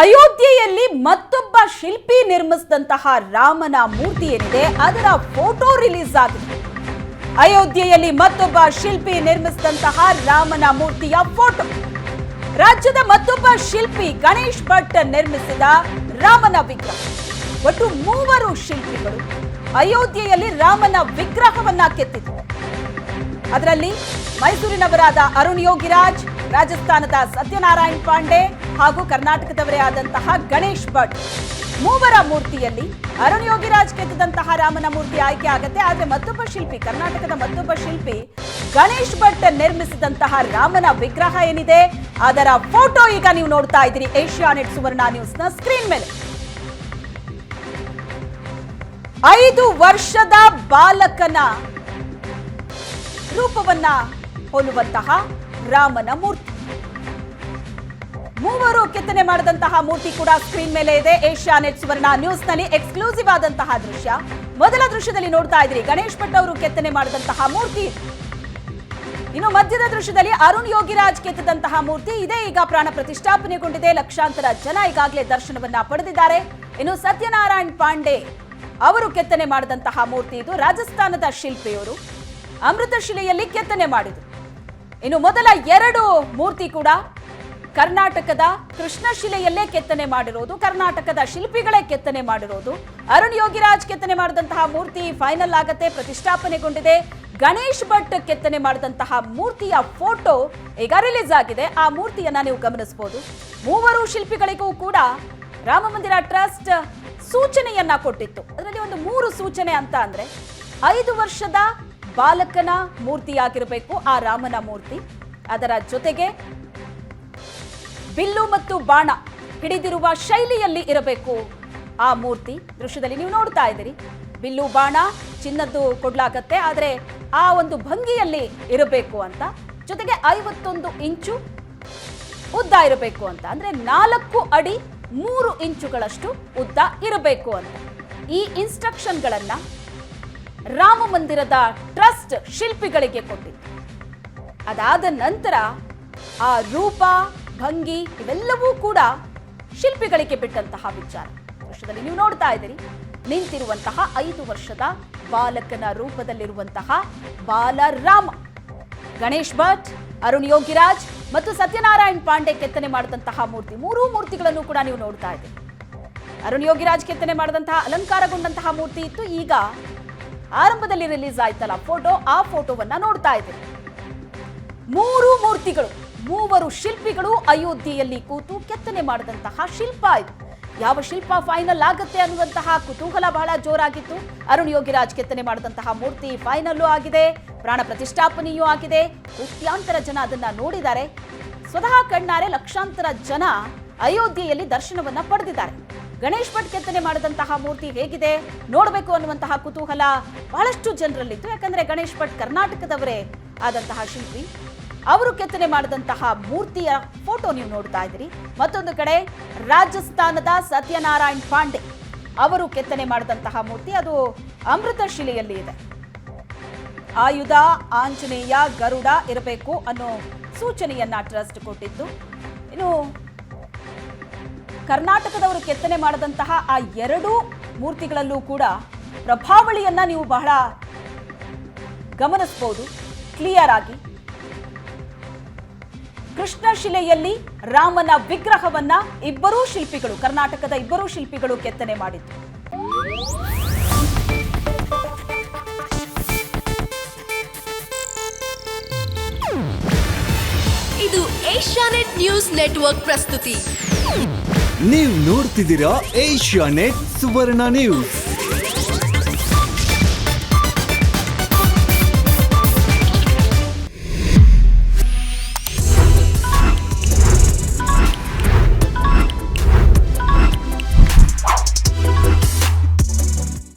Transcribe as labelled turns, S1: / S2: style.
S1: ಅಯೋಧ್ಯೆಯಲ್ಲಿ ಮತ್ತೊಬ್ಬ ಶಿಲ್ಪಿ ನಿರ್ಮಿಸಿದಂತಹ ರಾಮನ ಮೂರ್ತಿ ಏನಿದೆ, ಅದರ ಫೋಟೋ ರಿಲೀಸ್ ಆಗಿದೆ. ಅಯೋಧ್ಯೆಯಲ್ಲಿ ಮತ್ತೊಬ್ಬ ಶಿಲ್ಪಿ ನಿರ್ಮಿಸಿದಂತಹ ರಾಮನ ಮೂರ್ತಿಯ ಫೋಟೋ ರಾಜ್ಯದ ಮತ್ತೊಬ್ಬ ಶಿಲ್ಪಿ ಗಣೇಶ್ ಭಟ್ ನಿರ್ಮಿಸಿದ ರಾಮನ ವಿಗ್ರಹ. ಒಟ್ಟು ಮೂವರು ಶಿಲ್ಪಿಗಳು ಅಯೋಧ್ಯೆಯಲ್ಲಿ ರಾಮನ ವಿಗ್ರಹವನ್ನ ಕೆತ್ತಿದ್ದಾರೆ ಅದರಲ್ಲಿ ಮೈಸೂರಿನವರಾದ ಅರುಣ್ ಯೋಗಿರಾಜ್, ರಾಜಸ್ಥಾನದ ಸತ್ಯನಾರಾಯಣ್ ಪಾಂಡೆ ಹಾಗೂ ಕರ್ನಾಟಕದವರೇ ಆದಂತಹ ಗಣೇಶ್ ಭಟ್. ಮೂವರ ಮೂರ್ತಿಯಲ್ಲಿ ಅರುಣ್ ಯೋಗಿರಾಜ್ ಕೆತ್ತಿದಂತಹ ರಾಮನ ಮೂರ್ತಿ ಆಯ್ಕೆ ಆಗತ್ತೆ. ಆದ್ರೆ ಮತ್ತೊಬ್ಬ ಶಿಲ್ಪಿ, ಕರ್ನಾಟಕದ ಮತ್ತೊಬ್ಬ ಶಿಲ್ಪಿ ಗಣೇಶ್ ಭಟ್ ನಿರ್ಮಿಸಿದಂತಹ ರಾಮನ ವಿಗ್ರಹ ಏನಿದೆ? ಅದರ ಫೋಟೋ ಈಗ ನೀವು ನೋಡ್ತಾ ಇದ್ದೀರಿ. ಏಷ್ಯಾ ನೆಟ್ ಸುವರ್ಣ ನ್ಯೂಸ್ನ ಸ್ಕ್ರೀನ್ ಮೇಲೆ. ಐದು ವರ್ಷದ ಬಾಲಕನ ರೂಪವನ್ನ ಹೋಲುವಂತಹ ರಾಮನ ಮೂರ್ತಿ. ಮೂವರು ಕೆತ್ತನೆ ಮಾಡಿದಂತಹ ಮೂರ್ತಿ ಕೂಡ ಸ್ಕ್ರೀನ್ ಮೇಲೆ ಇದೆ. ಏಷ್ಯಾ ನೆಟ್ ಸುವರ್ಣ ನ್ಯೂಸ್ನಲ್ಲಿ ಎಕ್ಸ್ಕ್ಲೂಸಿವ್ ಆದಂತಹ ದೃಶ್ಯ. ಮೊದಲ ದೃಶ್ಯದಲ್ಲಿ ನೋಡ್ತಾ ಇದ್ರಿ, ಗಣೇಶ್ ಭಟ್ ಅವರು ಕೆತ್ತನೆ ಮಾಡಿದಂತಹ ಮೂರ್ತಿ. ಇನ್ನು ಮಧ್ಯದ ದೃಶ್ಯದಲ್ಲಿ ಅರುಣ್ ಯೋಗಿರಾಜ್ ಕೆತ್ತಿದಂತಹ ಮೂರ್ತಿ. ಇದೇ ಈಗ ಪ್ರಾಣ ಪ್ರತಿಷ್ಠಾಪನೆಗೊಂಡಿದೆ. ಲಕ್ಷಾಂತರ ಜನ ಈಗಾಗಲೇ ದರ್ಶನವನ್ನ ಪಡೆದಿದ್ದಾರೆ. ಇನ್ನು ಸತ್ಯನಾರಾಯಣ್ ಪಾಂಡೆ ಅವರು ಕೆತ್ತನೆ ಮಾಡಿದಂತಹ ಮೂರ್ತಿ ಇದು. ರಾಜಸ್ಥಾನದ ಶಿಲ್ಪಿಯವರು ಅಮೃತ ಶಿಲೆಯಲ್ಲಿ ಕೆತ್ತನೆ ಮಾಡಿದರು. ಇನ್ನು ಮೊದಲ ಎರಡು ಮೂರ್ತಿ ಕೂಡ ಕರ್ನಾಟಕದ ಕೃಷ್ಣ ಶಿಲೆಯಲ್ಲೇ ಕೆತ್ತನೆ ಮಾಡಿರೋದು, ಕರ್ನಾಟಕದ ಶಿಲ್ಪಿಗಳೇ ಕೆತ್ತನೆ ಮಾಡಿರೋದು, ಅರುಣ್ ಯೋಗಿರಾಜ್ ಕೆತ್ತನೆ ಮಾಡಿದಂತಹ ಮೂರ್ತಿ ಫೈನಲ್ ಆಗತ್ತೆ, ಪ್ರತಿಷ್ಠಾಪನೆಗೊಂಡಿದೆ. ಗಣೇಶ್ ಭಟ್ ಕೆತ್ತನೆ ಮಾಡಿದಂತಹ ಮೂರ್ತಿಯ ಫೋಟೋ ಈಗ ರಿಲೀಸ್ ಆಗಿದೆ. ಆ ಮೂರ್ತಿಯನ್ನ ನೀವು ಗಮನಿಸಬಹುದು ಮೂವರು ಶಿಲ್ಪಿಗಳಿಗೂ ಕೂಡ ರಾಮ ಮಂದಿರ ಟ್ರಸ್ಟ್ ಸೂಚನೆಯನ್ನ ಕೊಟ್ಟಿತ್ತು. ಅದರಲ್ಲಿ ಒಂದು ಮೂರು ಸೂಚನೆ ಅಂತ ಅಂದ್ರೆ, ಐದು ವರ್ಷದ ಬಾಲಕನ ಮೂರ್ತಿಯಾಗಿರಬೇಕು, ಆ ರಾಮನ ಮೂರ್ತಿ. ಅದರ ಜೊತೆಗೆ ಬಿಲ್ಲು ಮತ್ತು ಬಾಣ ಹಿಡಿದಿರುವ ಶೈಲಿಯಲ್ಲಿ ಇರಬೇಕು. ಆ ಮೂರ್ತಿ ದೃಶ್ಯದಲ್ಲಿ ನೀವು ನೋಡ್ತಾ ಇದ್ದೀರಿ. ಬಿಲ್ಲು, ಬಾಣ, ಚಿನ್ನದ್ದು ಕೊಡ್ಲಾಗತ್ತೆ, ಆದರೆ ಆ ಒಂದು ಭಂಗಿಯಲ್ಲಿ ಇರಬೇಕು ಅಂತ. ಜೊತೆಗೆ ಐವತ್ತೊಂದು ಇಂಚು ಉದ್ದ ಇರಬೇಕು ಅಂತ. ಅಂದ್ರೆ ನಾಲ್ಕು ಅಡಿ ಮೂರು ಇಂಚುಗಳಷ್ಟು ಉದ್ದ ಇರಬೇಕು ಅಂತ. ಈ ಇನ್ಸ್ಟ್ರಕ್ಷನ್ಗಳನ್ನು ರಾಮ ಮಂದಿರದ ಟ್ರಸ್ಟ್ ಶಿಲ್ಪಿಗಳಿಗೆ ಕೊಟ್ಟಿತ್ತು ಅದಾದ ನಂತರ ಆ ರೂಪ ಭಂಗಿ ಇವೆಲ್ಲವೂ ಕೂಡ ಶಿಲ್ಪಿಗಳಿಗೆ ಬಿಟ್ಟಂತಹ ವಿಚಾರ. ವರ್ಷದಲ್ಲಿ ನೀವು ನೋಡ್ತಾ ಇದ್ದೀರಿ. ನಿಂತಿರುವಂತಹ ಐದು ವರ್ಷದ ಬಾಲಕನ ರೂಪದಲ್ಲಿರುವಂತಹ ಬಾಲರಾಮ. ಗಣೇಶ್ ಭಟ್, ಅರುಣ್ ಯೋಗಿರಾಜ್ ಮತ್ತು ಸತ್ಯನಾರಾಯಣ್ ಪಾಂಡೆ ಕೆತ್ತನೆ ಮಾಡಿದಂತಹ ಮೂರ್ತಿ. ಮೂರೂ ಮೂರ್ತಿಗಳನ್ನು ಕೂಡ ನೀವು ನೋಡ್ತಾ ಇದ್ದೀರಿ. ಅರುಣ್ ಯೋಗಿರಾಜ್ ಕೆತ್ತನೆ ಮಾಡಿದಂತಹ, ಅಲಂಕಾರಗೊಂಡಂತಹ ಮೂರ್ತಿ ಇತ್ತು. ಈಗ ಆರಂಭದಲ್ಲಿ ರಿಲೀಸ್ ಆಯ್ತಲ್ಲ ಫೋಟೋ, ಆ ಫೋಟೋವನ್ನ ನೋಡ್ತಾ ಇದ್ದೀರಿ. ಮೂರು ಮೂರ್ತಿಗಳು. ಮೂವರು ಶಿಲ್ಪಿಗಳು ಅಯೋಧ್ಯೆಯಲ್ಲಿ ಕೂತು ಕೆತ್ತನೆ ಮಾಡಿದಂತಹ ಶಿಲ್ಪ ಇದು. ಯಾವ ಶಿಲ್ಪ ಫೈನಲ್ ಆಗುತ್ತೆ ಅನ್ನುವಂತಹ ಕುತೂಹಲ ಬಹಳ ಜೋರಾಗಿತ್ತು. ಅರುಣ್ ಯೋಗಿರಾಜ್ ಕೆತ್ತನೆ ಮಾಡಿದಂತಹ ಮೂರ್ತಿ ಫೈನಲ್ಲೂ ಆಗಿದೆ. ಪ್ರಾಣ ಪ್ರತಿಷ್ಠಾಪನೆಯೂ ಆಗಿದೆ. ಕೋಟ್ಯಾಂತರ ಜನ ಅದನ್ನ ನೋಡಿದ್ದಾರೆ. ಸ್ವತಃ ಕಣ್ಣಾರೆ ಲಕ್ಷಾಂತರ ಜನ ಅಯೋಧ್ಯೆಯಲ್ಲಿ ದರ್ಶನವನ್ನ ಪಡೆದಿದ್ದಾರೆ. ಗಣೇಶ್ ಭಟ್ ಕೆತ್ತನೆ ಮಾಡಿದಂತಹ ಮೂರ್ತಿ ಹೇಗಿದೆ? ನೋಡಬೇಕು ಅನ್ನುವಂತಹ ಕುತೂಹಲ ಬಹಳಷ್ಟು ಜನರಲ್ಲಿತ್ತು. ಯಾಕಂದ್ರೆ ಗಣೇಶ್ ಭಟ್ ಕರ್ನಾಟಕದವರೇ ಆದಂತಹ ಶಿಲ್ಪಿ. ಅವರು ಕೆತ್ತನೆ ಮಾಡಿದಂತಹ ಮೂರ್ತಿಯ ಫೋಟೋ ನೀವು ನೋಡ್ತಾ ಇದ್ದೀರಿ. ಮತ್ತೊಂದು ಕಡೆ ರಾಜಸ್ಥಾನದ ಸತ್ಯನಾರಾಯಣ್ ಪಾಂಡೆ ಅವರು ಕೆತ್ತನೆ ಮಾಡಿದಂತಹ ಮೂರ್ತಿ ಅದು ಅಮೃತ ಶಿಲೆಯಲ್ಲಿ ಇದೆ. ಆಯುಧ, ಆಂಜನೇಯ, ಗರುಡ ಇರಬೇಕು ಅನ್ನೋ ಸೂಚನೆಯನ್ನ ಟ್ರಸ್ಟ್ ಕೊಟ್ಟಿದ್ದು. ಇನ್ನು ಕರ್ನಾಟಕದವರು ಕೆತ್ತನೆ ಮಾಡಿದಂತಹ ಆ ಎರಡೂ ಮೂರ್ತಿಗಳಲ್ಲೂ ಕೂಡ ಪ್ರಭಾವಳಿಯನ್ನ ನೀವು ಬಹಳ ಗಮನಿಸಬಹುದು ಕ್ಲಿಯರ್ ಆಗಿ. ಕೃಷ್ಣ ಶಿಲೆಯಲ್ಲಿ ರಾಮನ ವಿಗ್ರಹವನ್ನ ಇಬ್ಬರೂ ಶಿಲ್ಪಿಗಳು ಕರ್ನಾಟಕದ ಇಬ್ಬರೂ ಶಿಲ್ಪಿಗಳು ಕೆತ್ತನೆ ಮಾಡಿದ್ರು.
S2: ಇದು ಏಷ್ಯಾನೆಟ್ ನ್ಯೂಸ್ ನೆಟ್ವರ್ಕ್ ಪ್ರಸ್ತುತಿ.
S3: ನೀವು ನೋಡ್ತಿದ್ದೀರಾ ಏಷ್ಯಾ ನೆಟ್ ಸುವರ್ಣ ನ್ಯೂಸ್.